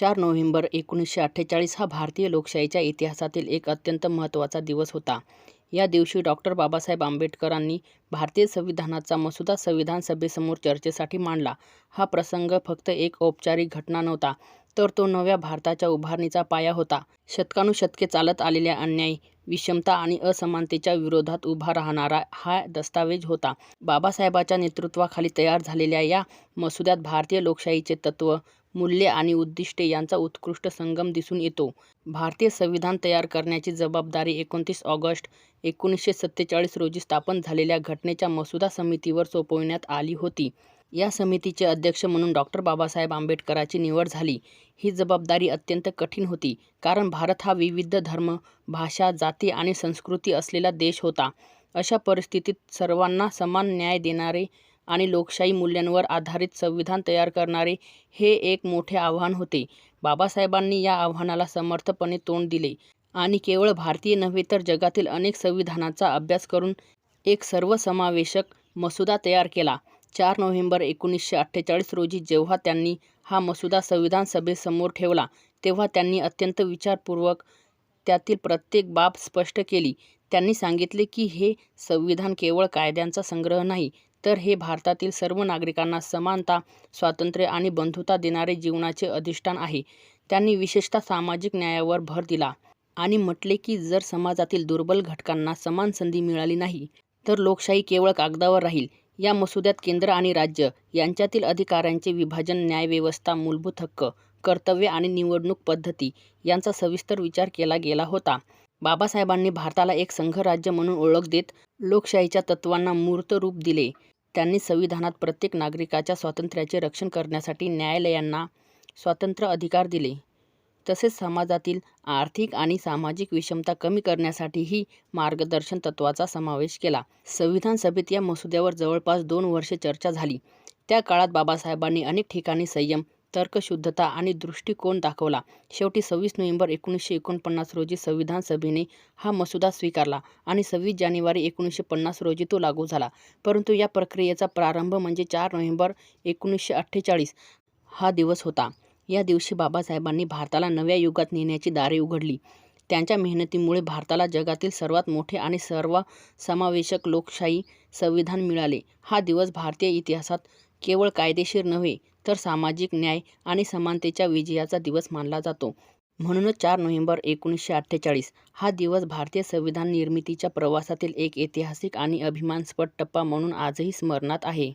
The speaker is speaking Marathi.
चार नोव्हेंबर एकोणीसशे अठ्ठेचाळीस हा भारतीय लोकशाहीच्या इतिहासातील एक अत्यंत महत्त्वाचा दिवस होता. या दिवशी डॉक्टर बाबासाहेब आंबेडकरांनी भारतीय संविधानाचा मसुदा संविधान सभेसमोर चर्चेसाठी मांडला. हा प्रसंग फक्त एक औपचारिक घटना नव्हता, तर तो नव्या भारताच्या उभारणीचा पाया होता. शतकानुशतके चालत आलेल्या अन्याय, विषमता आणि असमानतेच्या विरोधात उभा राहणारा हा दस्तावेज होता. बाबासाहेबांच्या नेतृत्वाखाली तयार झालेल्या या मसुद्यात भारतीय लोकशाहीचे तत्त्व, मूल्ये आणि उद्दिष्टे यांचा उत्कृष्ट संगम दिसून येतो. भारतीय संविधान तयार करण्याची जबाबदारी एकोणतीस ऑगस्ट एकोणीसशे सत्तेचाळीस रोजी स्थापन झालेल्या घटनेच्या मसुदा समितीवर सोपविण्यात आली होती. या समितीचे अध्यक्ष म्हणून डॉक्टर बाबासाहेब आंबेडकरांची निवड झाली. ही जबाबदारी अत्यंत कठीण होती, कारण भारत हा विविध धर्म, भाषा, जाती आणि संस्कृती असलेला देश होता. अशा परिस्थितीत सर्वांना समान न्याय देणारे आणि लोकशाही मूल्यांवर आधारित संविधान तयार करणारे हे एक मोठे आव्हान होते. बाबासाहेबांनी या आव्हानाला समर्थपणे तोंड दिले आणि केवळ भारतीय नव्हे तर जगातील अनेक संविधानाचा अभ्यास करून एक सर्वसमावेशक मसुदा तयार केला. चार नोव्हेंबर एकोणीसशे अठ्ठेचाळीस रोजी जेव्हा त्यांनी हा मसुदा संविधान सभेसमोर ठेवला, तेव्हा त्यांनी अत्यंत विचारपूर्वक त्यातील प्रत्येक बाब स्पष्ट केली. त्यांनी सांगितले की हे संविधान केवळ कायद्यांचा संग्रह नाही, तर हे भारतातील सर्व नागरिकांना समानता, स्वातंत्र्य आणि बंधुता देणारे जीवनाचे अधिष्ठान आहे. त्यांनी विशेषतः सामाजिक न्यायावर भर दिला आणि म्हटले की जर समाजातील दुर्बल घटकांना समान संधी मिळाली नाही, तर लोकशाही केवळ कागदावर राहील. या मसुद्यात केंद्र आणि राज्य यांच्यातील अधिकारांचे विभाजन, न्यायव्यवस्था, मूलभूत हक्क, कर्तव्य आणि निवडणूक पद्धती यांचा सविस्तर विचार केला गेला होता. बाबासाहेबांनी भारताला एक संघराज्य म्हणून ओळख देत लोकशाहीच्या तत्त्वांना मूर्त रूप दिले. त्यांनी संविधानात प्रत्येक नागरिकाच्या स्वातंत्र्याचे रक्षण करण्यासाठी न्यायालयांना स्वतंत्र अधिकार दिले. तसेच समाजातील आर्थिक आणि सामाजिक विषमता कमी करण्यासाठीही मार्गदर्शन तत्वाचा समावेश केला. संविधान सभेत या मसुद्यावर जवळपास दोन वर्षे चर्चा झाली. त्या काळात बाबासाहेबांनी अनेक ठिकाणी संयम, तर्कशुद्धता आणि दृष्टिकोन दाखवला. शेवटी सव्वीस नोव्हेंबर एकोणीसशे एकोणपन्नास रोजी संविधान सभेने हा मसुदा स्वीकारला आणि सव्वीस जानेवारी एकोणीसशे पन्नास रोजी तो लागू झाला. परंतु या प्रक्रियेचा प्रारंभ म्हणजे चार नोव्हेंबर एकोणीसशे अठ्ठेचाळीस हा दिवस होता. या दिवशी बाबासाहेबांनी भारताला नव्या युगात नेण्याची दारे उघडली. त्यांच्या मेहनतीमुळे भारताला जगातील सर्वात मोठे आणि सर्व समावेशक लोकशाही संविधान मिळाले. हा दिवस भारतीय इतिहासात केवळ कायदेशीर नव्हे, तर सामाजिक न्याय आणि समानतेच्या विजयाचा दिवस मानला जातो. म्हणूनच चार नोव्हेंबर एकोणीसशे अठ्ठेचाळीस हा दिवस भारतीय संविधान निर्मितीच्या प्रवासातील एक ऐतिहासिक आणि अभिमानास्पद टप्पा म्हणून आजही स्मरणात आहे.